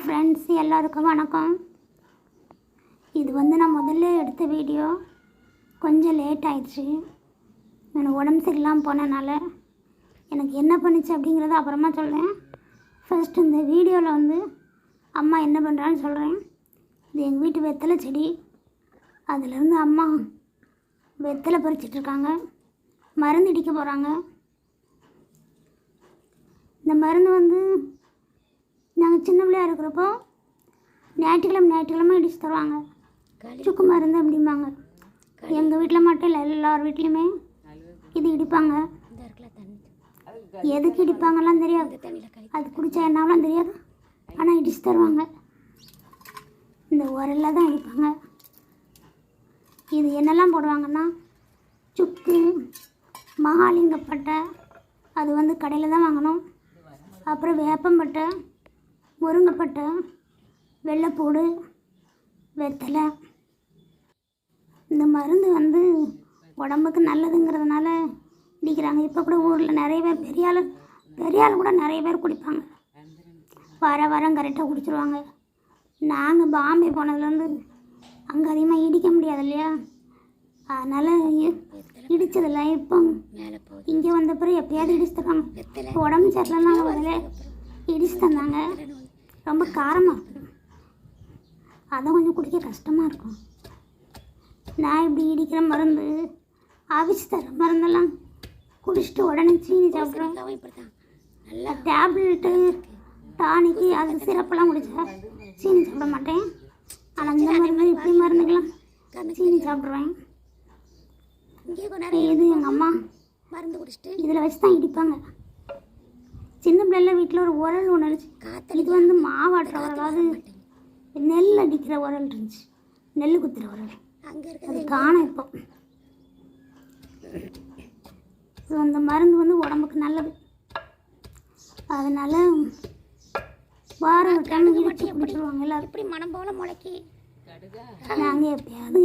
Friends எல்லாருக்கும் வணக்கம். இது வந்து நான் முதல்ல எடுத்த வீடியோ கொஞ்சம் லேட் ஆயிடுச்சு. எனக்கு உடம்பு சரியில்லாமல் போனனால எனக்கு என்ன பண்ணுச்சு அப்படிங்கிறத அப்புறமா சொல்கிறேன் ஃபர்ஸ்ட் இந்த வீடியோவில் வந்து அம்மா என்ன பண்ணுறான்னு சொல்கிறேன் இது எங்கள் வீட்டு வெத்தலை செடி. அதுலேருந்து அம்மா வெத்தலை பறிச்சிட்ருக்காங்க மருந்து இடிக்க போகிறாங்க இந்த மருந்து வந்து நாங்கள் சின்ன பிள்ளையா இருக்கிறப்போ ஞாயிற்றுக்கிழமை ஞாயிற்றுக்கிழமை இடிச்சு தருவாங்க. சுக்கு மருந்து அப்படிம்பாங்க. எங்கள் வீட்டில் மட்டும் இல்லை எல்லார் வீட்லேயுமே இது இடிப்பாங்க. எதுக்கு இடிப்பாங்கலாம் தெரியாது. அது குடித்தா என்னவெல்லாம் தெரியாது. ஆனால் இடிச்சு தருவாங்க. இந்த உரலில் தான் இடிப்பாங்க. இது என்னெல்லாம் போடுவாங்கன்னா சுக்கு மகாலிங்கப்பட்டை அது வந்து கடையில் தான் வாங்கணும். அப்புறம் வேப்பம்பட்டை முருங்கைப்பட்டை வெள்ளைப்பூடு வெத்தலை. இந்த மருந்து வந்து உடம்புக்கு நல்லதுங்கிறதுனால குடிக்கிறாங்க. இப்போ கூட ஊரில் நிறைய பேர் பெரிய ஆள் பெரிய ஆள் கூட நிறைய பேர் குடிப்பாங்க. வர வாரம் கரெக்டாக குடிச்சிருவாங்க. நாங்கள் பாம்பே போனதுலேருந்து அங்கே அதிகமாக இடிக்க முடியாது இல்லையா? அதனால் இடித்ததில்ல இப்போ இங்கே வந்த பிறகு எப்பயாவது இடிச்சு தருவாங்க உடம்பு சரியில்லைனாலும் வரல இடிச்சு தந்தாங்க ரொம்ப காரமாக இருக்கும் அதை கொஞ்சம் குடிக்க கஷ்டமாக இருக்கும் நான் இப்படி இடிக்கிற மருந்து அவிச்சு தர மருந்தெல்லாம் குடிச்சிட்டு உடனே சீனி சாப்பிட்றேன் நல்லா டேப்லெட்டு டானிக்கு அது சிறப்பெல்லாம் குடிச்சா சீனி சாப்பிட மாட்டேன். ஆனால் இந்த மருந்து இப்படி மருந்துக்கெல்லாம் சீனி சாப்பிட்ருவேன் இது எங்கள் அம்மா மருந்து குடிச்சிட்டு. இதில் வச்சு தான் இடிப்பாங்க. சின்ன பிள்ளைல வீட்டில் ஒரு உரல் ஒன்று இருந்துச்சு. இது வந்து மாவாட்டுற உரல். அதாவது நெல் அடிக்கிற உரல் இருந்துச்சு. நெல் குத்துற உரல். அங்கே அது காணும் இப்போ. ஸோ அந்த மருந்து வந்து உடம்புக்கு நல்லது. அதனால் வாரம் ஒரு டைம் இடிச்சு குடிச்சிருவாங்க எல்லாரும். எப்படி மனம் போல முளைக்கி? நாங்கள் எப்பயாவது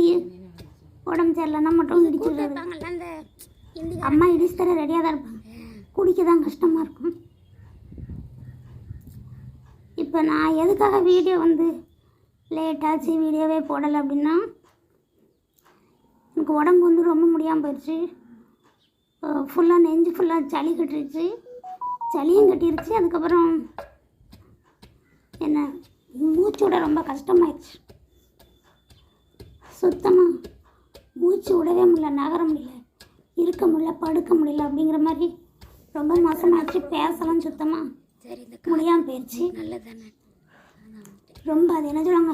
உடம்பு சரியில்லைன்னா மட்டும் இந்தி அம்மா இடிச்சு தர ரெடியாக தான் இருப்பாங்க. குடிக்க தான் கஷ்டமாக இருக்கும். இப்போ நான் எதுக்காக வீடியோ வந்து லேட்டாச்சு வீடியோவே போடலை அப்படின்னா எனக்கு உடம்பு வந்து ரொம்ப முடியாமல் போயிடுச்சு. ஃபுல்லாக நெஞ்சு ஃபுல்லாக சளி கட்டிருச்சு. சளியும் கட்டிருச்சு. அதுக்கப்புறம் என்ன மூச்சு விட ரொம்ப கஷ்டமாயிடுச்சு. சுத்தமாக மூச்சு விடவே முடியல நகர முடியல இருக்க முடியல படுக்க முடியல அப்படிங்கிற மாதிரி ரொம்ப மோசமாகிடுச்சு பேசலாம் சுத்தமாக சரி இந்த முடியாமல் போயிடுச்சு நல்லதானே? ரொம்ப அது என்ன சொல்லுவாங்க?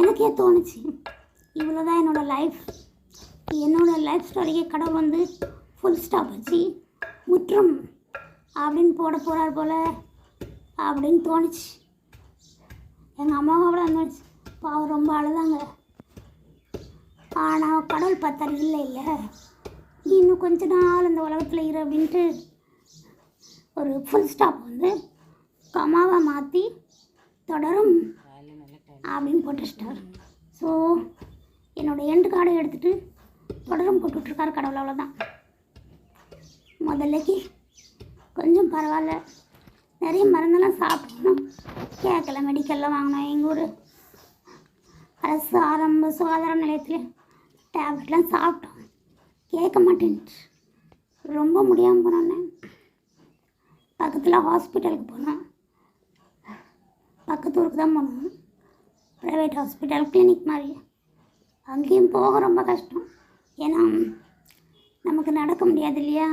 எனக்கே தோணுச்சு. இவ்வளோ தான் என்னோடய லைஃப் என்னோடய லைஃப் ஸ்டோரிக்கே கடவுள் வந்து ஃபுல் ஸ்டாப் வச்சு முற்றும் அப்படின்னு போட போகிறார் போல் அப்படின்னு தோணுச்சு. எங்கள் அம்மாவும் அவ்வளோ தோணுச்சு பாவம் ரொம்ப அழுதாங்க. ஆனால் கடவுள் பார்த்தாரு இல்லை இல்லை. நீ இன்னும் கொஞ்ச நாள் இந்த உலகத்தில் இரு அப்படின்ட்டு ஒரு ஃபுல் ஸ்டாப் வந்து கமாவை மாற்றி தொடரும் அப்படின்னு போட்டுட்டார் ஸோ என்னோடய எண்டு கார்டை எடுத்துகிட்டு தொடரும் போட்டு விட்ருக்காரு கடவுள் அவ்வளோதான் முதல்லைக்கு கொஞ்சம் பரவாயில்ல. நிறைய மருந்தெல்லாம் சாப்பிடணும் கேட்கல மெடிக்கலில் வாங்கினோம். எங்கள் ஊர் அரசு ஆரம்ப சுகாதார நிலையத்தில் டேப்லெட்லாம் சாப்பிட்டோம். கேட்க மாட்டேன்ட்டு ரொம்ப முடியாமல் போனோன்னே. பக்கத்தில் ஹாஸ்பிட்டலுக்கு போனோம் பக்கத்து ஊருக்கு தான் போனோம். ப்ரைவேட் ஹாஸ்பிட்டல் கிளினிக் மாதிரி. அங்கேயும் போக ரொம்ப கஷ்டம். ஏன்னா நமக்கு நடக்க முடியாது இல்லையா?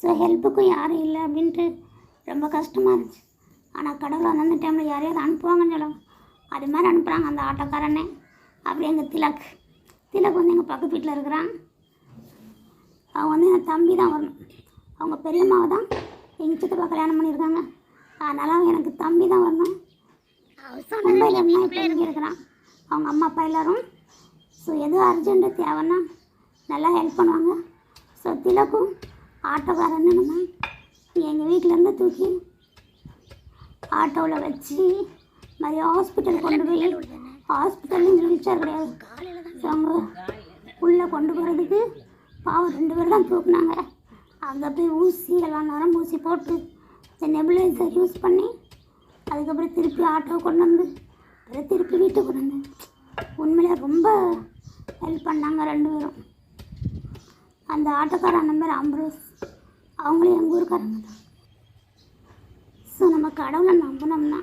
ஸோ ஹெல்ப்புக்கும் யாரும் இல்லை அப்படின்ட்டு ரொம்ப கஷ்டமாக இருந்துச்சு. ஆனால் கடவுள் வந்து அந்த டைமில் யாரையாவது அனுப்புவாங்கன்னு சொல்லுவாங்க. அது மாதிரி அனுப்புகிறாங்க அந்த ஆட்டோக்காரனே. அப்படி எங்கள் திலக். திலக் வந்து எங்கள் பக்கத்து வீட்டில் இருக்கிறான். அவங்க வந்து என் தம்பி தான் வரணும். அவங்க பெரியம்மாவை தான் எங்கள் சித்தப்பா கல்யாணம் பண்ணியிருக்காங்க. அதனால் அவன் எனக்கு தம்பி தான் வரணும். மும்பையில் இருந்தால் இப்போ இங்கே இருக்கிறான். அவங்க அம்மா அப்பா எல்லோரும். ஸோ எதுவும் அர்ஜென்ட்டு தேவைன்னா நல்லா ஹெல்ப் பண்ணுவாங்க. ஸோ திலக்கும் ஆட்டோக்காரன் என்னன்னா எங்கள் வீட்டிலேருந்து தூக்கி ஆட்டோவில் வச்சு மாதிரி ஹாஸ்பிட்டல் கொண்டு போய் ஹாஸ்பிட்டல்லையும் வீல்சேர் கிடையாது. ஸோ அவங்க உள்ளே கொண்டு போகிறதுக்கு பாவம் ரெண்டு பேர் தான் தூக்குனாங்க. அங்கே போய் ஊசி எல்லாம் நேரம் ஊசி போட்டு இந்த நெபுலைசர் யூஸ் பண்ணி அதுக்கப்புறம் திருப்பி ஆட்டோ கொண்டு வந்து அப்புறம் திருப்பி வீட்டுக்கு கொண்டு வந்து. உண்மையிலே ரொம்ப ஹெல்ப் பண்ணாங்க ரெண்டு பேரும். அந்த ஆட்டோக்கார நம்பர் அம்ரோஸ் அவங்களும் எங்கள் ஊருக்காரங்க தான். ஸோ நம்ம கடவுளை நம்பினோம்னா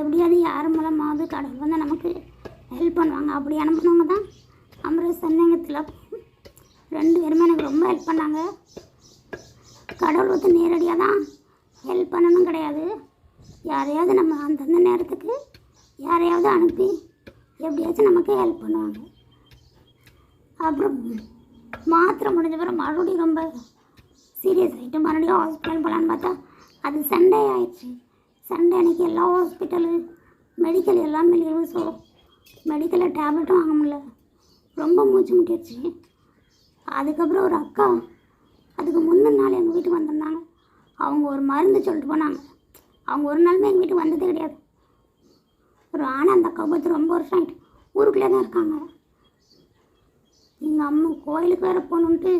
எப்படியாவது யார் மூலமாவது கடவுள் வந்து நமக்கு ஹெல்ப் பண்ணுவாங்க. அப்படி அனுப்புனவங்க தான் அம்ரோஸ் சன்னங்கத்தில் ரெண்டு பேருமே எனக்கு ரொம்ப ஹெல்ப் பண்ணாங்க. கடவுள் வந்து நேரடியாக தான் ஹெல்ப் பண்ணணும் கிடையாது. யாரையாவது நம்ம அந்தந்த நேரத்துக்கு யாரையாவது அனுப்பி எப்படியாச்சும் நமக்கு ஹெல்ப் பண்ணுவாங்க. அப்புறம் மாத்திரை முடிஞ்ச பிறகு மறுபடியும் ரொம்ப சீரியஸ் ஆகிட்டு மறுபடியும் ஹாஸ்பிட்டல் போகலான்னு பார்த்தா அது சண்டே ஆயிடுச்சு. சண்டே அன்னைக்கு எல்லா ஹாஸ்பிட்டலு மெடிக்கல் எல்லாமே லீவு ஸோ மெடிக்கலில் டேப்லெட்டும் வாங்க முடியல. ரொம்ப மூச்சு முட்டிடுச்சு. அதுக்கப்புறம் ஒரு அக்கா அதுக்கு முந்தின நாள் எங்கள் வீட்டுக்கு வந்திருந்தாங்க. அவங்க ஒரு மருந்து சொல்லிட்டு போனாங்க. அவங்க ஒரு நாளுமே எங்கள் வீட்டுக்கு வந்ததே கிடையாது. ஒரு ஆனால் அந்த அக்கா பார்த்து ரொம்ப வருஷம் ஆகிட்டு ஊருக்குள்ளே தான் இருக்காங்க. எங்கள் அம்மா கோயிலுக்கு வேறு போகணுன்ட்டு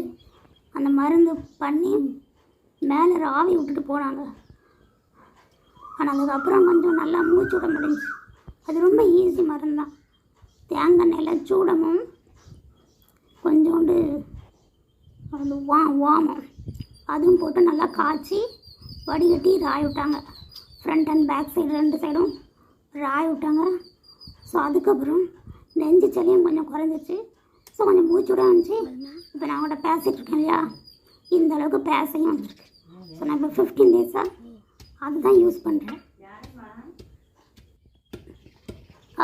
அந்த மருந்து பண்ணி மேலே ராவி விட்டுட்டு போனாங்க. ஆனால் அதுக்கப்புறம் கொஞ்சம் நல்லா மூச்சு விட முடிஞ்சு அது ரொம்ப ஈஸி மருந்து தான் தேங்காய் எண்ணெயில் சூடமும் கொஞ்சோண்டு அது வா வாமம் அதுவும் போட்டு நல்லா காய்ச்சி வடிகட்டி ராய் விட்டாங்க. ஃப்ரண்ட் அண்ட் பேக் சைடு ரெண்டு சைடும் ராய் விட்டாங்க. ஸோ அதுக்கப்புறம் நெஞ்சு சளியும் கொஞ்சம் குறைஞ்சிச்சு ஸோ கொஞ்சம் மூச்சு விட வந்துச்சு இப்போ நான் கூட பேசிகிட்டு இருக்கேன் இல்லையா? இந்த அளவுக்கு பேசையும் வந்துருக்கு. ஸோ நான் இப்போ ஃபிஃப்டீன் டேஸாக அதுதான் யூஸ் பண்ணுறேன்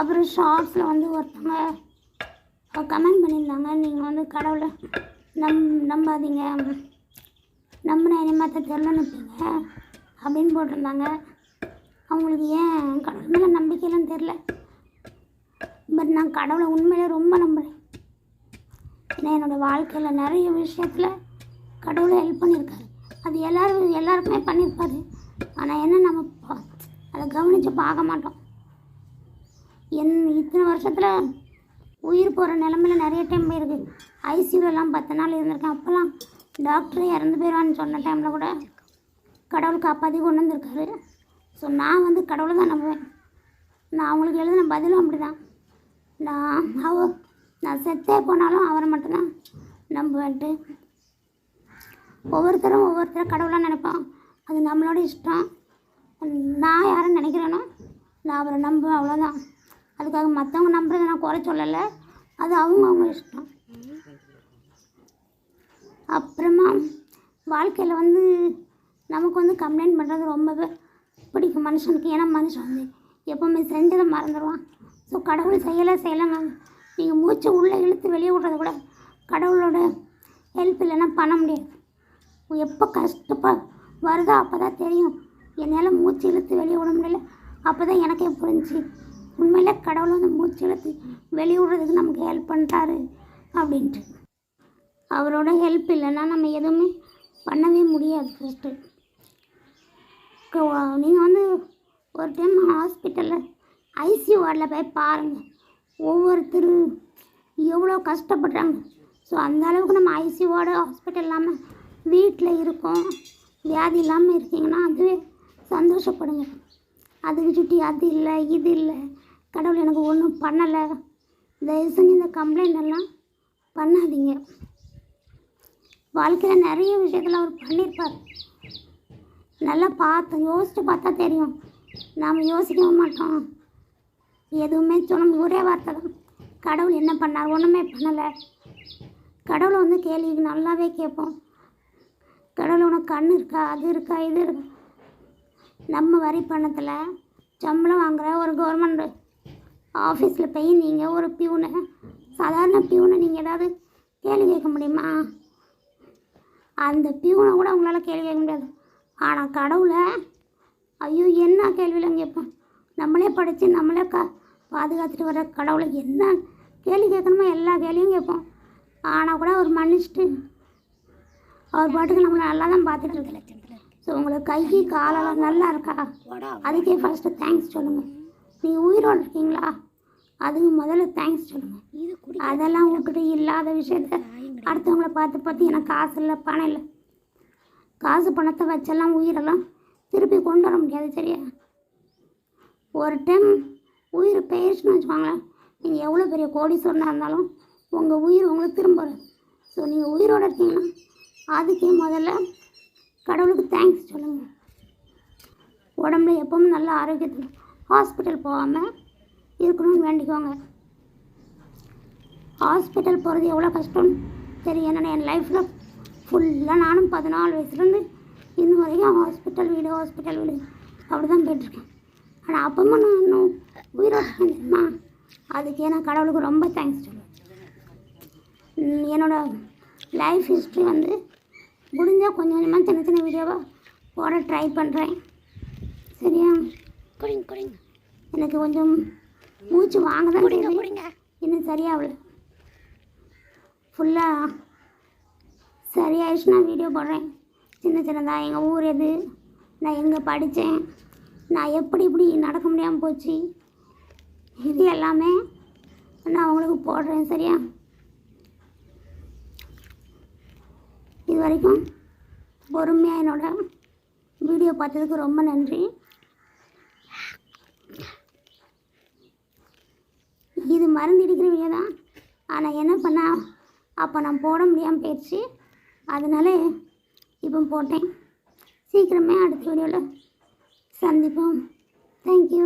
அப்புறம் ஷார்ட்ஸில் வந்து ஒருத்தவங்க கமெண்ட் பண்ணியிருந்தாங்க. நீங்கள் வந்து கடவுளை நம் நம்பாதீங்க. நம்பின இனிமேத்த தெரிலன்னுப்பீங்க அப்படின்னு போட்டிருந்தாங்க. அவங்களுக்கு ஏன் கடவுள் மேலே நம்பிக்கையெல்லாம் தெரில பட் நான் கடவுளை உண்மையிலே ரொம்ப நம்புகிறேன் ஏன்னா என்னோடய வாழ்க்கையில் நிறைய விஷயத்தில் கடவுளை ஹெல்ப் பண்ணியிருக்காரு. அது எல்லோரும் எல்லாருக்குமே பண்ணியிருப்பாரு. ஆனால் என்ன நம்ம பா- அதை கவனித்து பார்க்க மாட்டோம். என் இத்தனை வருஷத்தில் உயிர் போகிற நிலமையில நிறைய டைம் போயிருக்கு. ஐசியூலலாம் பத்து நாள் இருந்திருக்கேன் அப்போல்லாம் டாக்டரே இறந்து போயிடுவான்னு சொன்ன டைமில் கூட கடவுள் காப்பாற்றி கொண்டு வந்திருக்காரு. ஸோ நான் வந்து கடவுளை தான் நம்புவேன். நான் அவங்களுக்கு எழுதின பதிலும் அப்படி தான் நான் அவ நான் செத்தே போனாலும் அவரை மட்டும்தான் நம்புவேன்ட்டு. ஒவ்வொருத்தரும் ஒவ்வொருத்தரும் கடவுளாக நினைப்பான். அது நம்மளோட இஷ்டம். நான் யாரை நினைக்கிறேனோ நான் அவரை நம்புவேன் அவ்வளோதான் அதுக்காக மற்றவங்க நம்புறதை நான் குறை சொல்லலை. அது அவங்க அவங்க இஷ்டம். அப்புறமா வாழ்க்கையில் வந்து நமக்கு வந்து கம்ப்ளைண்ட் பண்ணுறது ரொம்பவே பிடிக்கும் மனுஷனுக்கு. ஏன்னா மனுஷன் வந்து எப்போவுமே செஞ்சதை மறந்துடுவான். ஸோ கடவுள் செய்யலை செய்யலைங்க நீங்கள் மூச்சு உள்ளே இழுத்து வெளியே விட்றத கூட கடவுளோட ஹெல்ப் இல்லைன்னா பண்ண முடியாது. எப்போ கஷ்டப்ப வருதோ அப்போ தான் தெரியும். என்னால் மூச்சு இழுத்து வெளியே விட முடியல. அப்போ தான் எனக்கே புரிஞ்சுச்சு. உண்மையில் கடவுள் வந்து மூச்சு இழுத்து வெளியே விடுறதுக்கு நமக்கு ஹெல்ப் பண்ணிட்டாரு அப்படின்ட்டு. அவரோட ஹெல்ப் இல்லைன்னா நம்ம எதுவுமே பண்ணவே முடியாது ஃபஸ்ட்டு நீங்கள் வந்து ஒரு டைம் ஹாஸ்பிட்டலில் ஐசியூ வார்டில் போய் பாருங்கள் ஒவ்வொருத்தர் எவ்வளோ கஷ்டப்படுறாங்க. ஸோ அந்த அளவுக்கு நம்ம ஐசியூ வார்டு ஹாஸ்பிட்டல் இல்லாமல் வீட்டில் இருக்கோம். வியாதி இல்லாமல் இருக்கீங்கன்னா அதுவே சந்தோஷப்படுங்க. அதுக்கு சுட்டி அது இல்லை இது இல்லை. கடவுள் எனக்கு ஒன்றும் பண்ணலை. தயவு செஞ்சு இந்த கம்ப்ளைண்ட் எல்லாம் பண்ணாதீங்க. வாழ்க்கையில் நிறைய விஷயத்தில் அவர் பண்ணியிருப்பார். நல்லா பார்த்து யோசித்து பார்த்தா தெரியும். நாம் யோசிக்கவும் மாட்டோம். எதுவுமே சொல்ல ஒரே வார்த்தை தான். கடவுள் என்ன பண்ணார்? ஒன்றுமே பண்ணலை. கடவுளை வந்து கேள்விக்கு நல்லாவே கேட்போம். கடவுள் உனக்கு கண் இருக்கா? அது இருக்கா? இது இருக்கா? நம்ம வரி பணத்தில் சம்பளம் வாங்குகிற ஒரு கவர்மெண்ட் ஆஃபீஸில் போய் நீங்கள் ஒரு பியூனை சாதாரண பியூனை நீங்கள் ஏதாவது கேள்வி கேட்க முடியுமா? அந்த பியூனை கூட உங்களால் கேள்வி கேட்க முடியாது. ஆனால் கடவுளை ஐயோ என்ன கேள்வியில் கேட்போம் நம்மளே படித்து நம்மளே கா பாதுகாத்துட்டு வர கடவுளை என்ன கேள்வி கேட்கணுமோ எல்லா கேள்வியும் கேட்போம் ஆனால் கூட அவர் மன்னிச்சுட்டு அவர் பாட்டுக்கு நம்மளை நல்லா தான் பார்த்துட்டு இருக்கல ஸோ உங்களுக்கு கை காலெல்லாம் நல்லா இருக்கா? அதுக்கே ஃபஸ்ட்டு தேங்க்ஸ் சொல்லுங்கள் நீங்கள் உயிரோடு இருக்கீங்களா? அதுக்கு முதல்ல தேங்க்ஸ் சொல்லுங்கள் இது குடி அதெல்லாம் விட்டுட்டு இல்லாத விஷயத்த அடுத்தவங்கள பார்த்து பார்த்து எனக்கு காசு இல்லை பணம் இல்லை. காசு பணத்தை வச்செல்லாம் உயிரெல்லாம் திருப்பி கொண்டு வர முடியாது சரியா? ஒரு டைம் உயிர் போயிடுச்சுன்னு வச்சுக்கோங்களேன். நீங்கள் எவ்வளோ பெரிய கோடீஸ்வரனாக இருந்தாலும் உங்கள் உயிர் உங்களுக்கு திரும்ப வரும். ஸோ நீங்கள் உயிரோடு இருக்கீங்கன்னா அதுக்கே முதல்ல கடவுளுக்கு தேங்க்ஸ் சொல்லுங்கள் உடம்புல எப்பவும் நல்ல ஆரோக்கியத்தில் ஹாஸ்பிட்டல் போகாமல் இருக்கணும்னு வேண்டிக்கோங்க. ஹாஸ்பிட்டல் போகிறது எவ்வளோ கஷ்டம் தெரியும். என்னென்ன என் லைஃப்பில் ஃபுல்லாக நானும் பதினாலு வயசுலேருந்து இன்னும் வரைக்கும் ஹாஸ்பிட்டல் வீடு ஹாஸ்பிட்டல் வீடு அப்படி தான் போயிட்டுருக்கேன். ஆனால் அப்பவும் நான் இன்னும் உயிரோடு தெரியுமா? அதுக்கே நான் கடவுளுக்கு ரொம்ப தேங்க்ஸ் சொல்லுவேன். என்னோடய என்னோட லைஃப் ஹிஸ்ட்ரி வந்து முடிஞ்சால் கொஞ்சம் கொஞ்சமாக சின்ன சின்ன வீடியோவாக போட ட்ரை பண்ணுறேன் சரியா? குடிங்க குடிங்க. எனக்கு கொஞ்சம் மூச்சு வாங்க தான். குடிங்க இன்னும் சரியாகல. ஃபுல்லாக சரியாயிடுச்சு நான் வீடியோ போடுறேன். சின்ன சின்னதாக எங்கள் ஊர் எது? நான் எங்கே படித்தேன்? நான் எப்படி இப்படி நடக்க முடியாமல் போச்சு? இது எல்லாமே நான் உங்களுக்கு போடுறேன் சரியா? இது வரைக்கும் பொறுமையாக என்னோட வீடியோ பார்த்ததுக்கு ரொம்ப நன்றி. இது மருந்து அடிக்கிற வீடியோ தான் ஆனால் என்ன பண்ணா? அப்போ நான் போட முடியாமல் போயிடுச்சு. அதனால இப்போ போட்டேன். சீக்கிரமே அடுத்த வீடியோவில் சந்திப்போம். தேங்க்யூ